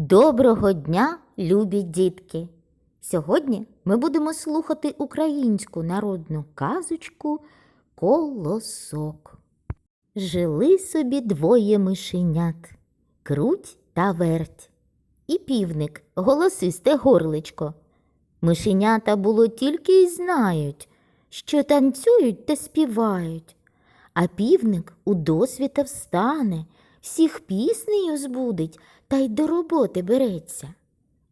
Доброго дня, любі дітки! Сьогодні ми будемо слухати українську народну казочку Колосок. Жили собі двоє мишенят круть та верть. І півник, голосисте горличко. Мишенята було тільки й знають, що танцюють та співають. А півник у досвіта встане, всіх піснею збудить та й до роботи береться.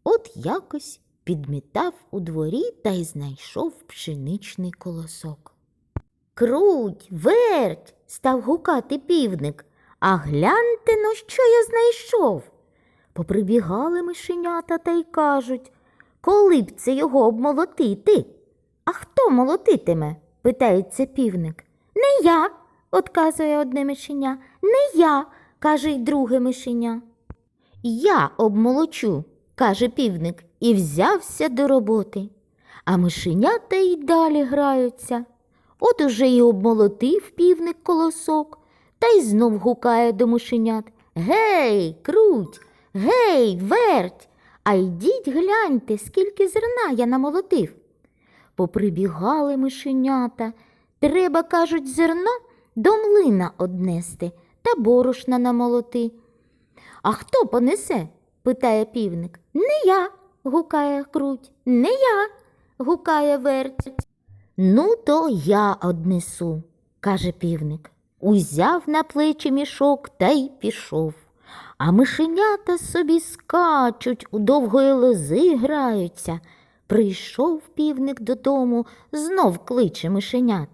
От якось підмітав у дворі та й знайшов пшеничний колосок. Круть, верть, став гукати півник. А гляньте но, що я знайшов. Поприбігали мишенята та й кажуть, коли б це його обмолотити? А хто молотитиме? питається півник. Не я, отказує одне мишеня. Не я, каже й друге мишеня. Я обмолочу, каже півник, і взявся до роботи. А мишенята й далі граються. От уже й обмолотив півник колосок, та й знов гукає до мишенят. Гей, круть, гей, верть, а йдіть гляньте, скільки зерна я намолотив. Поприбігали мишенята. Треба, кажуть, зерно до млина однести та борошна намолоти. А хто понесе? питає півник. Не я, гукає круть. Не я, гукає верть. Ну, то я однесу, каже півник. Узяв на плечі мішок та й пішов. А мишенята собі скачуть, у довгої лози граються. Прийшов півник додому, знов кличе мишенят.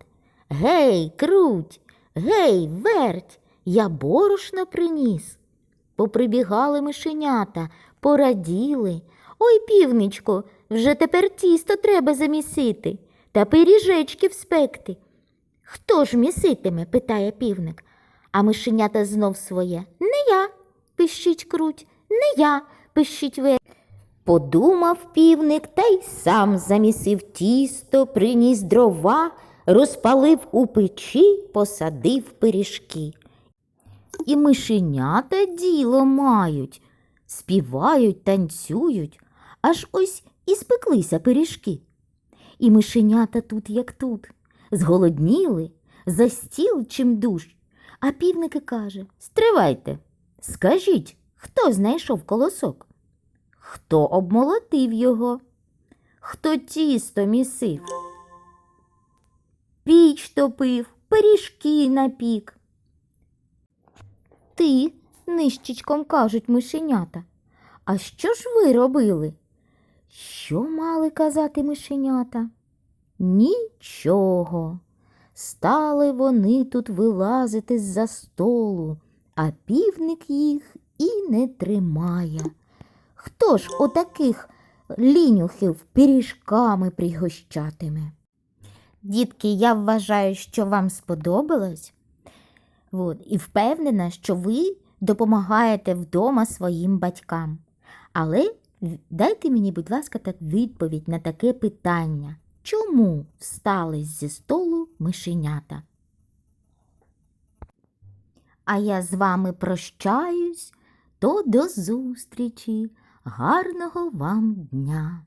Гей, круть, гей, верть, я борошно приніс. Поприбігали мишенята, пораділи. Ой, півничко, вже тепер тісто треба замісити та пиріжечки вспекти. Хто ж міситиме? питає півник. А мишенята знов своє. Не я, пищить круть, не я, пищить верть. Подумав півник та й сам замісив тісто, приніс дрова, розпалив у печі, посадив пиріжки. І мишенята діло мають, співають, танцюють, аж ось і спеклися пиріжки. І мишенята тут, як тут, зголодніли, за стіл чим душ. А півник і каже Стривайте, скажіть, хто знайшов колосок? Хто обмолотив його? Хто тісто місив? Піч топив, пиріжки напік. Ти, нищечком кажуть мишенята. А що ж ви робили? Що мали казати мишенята? Нічого. Стали вони тут вилазити з-за столу, а півник їх і не тримає. Хто ж отаких лінюхів пиріжками пригощатиме? Дітки, я вважаю, що вам сподобалось. От, і впевнена, що ви допомагаєте вдома своїм батькам. Але дайте мені, будь ласка, так відповідь на таке питання. Чому встали зі столу мишенята? А я з вами прощаюсь, то до зустрічі. Гарного вам дня!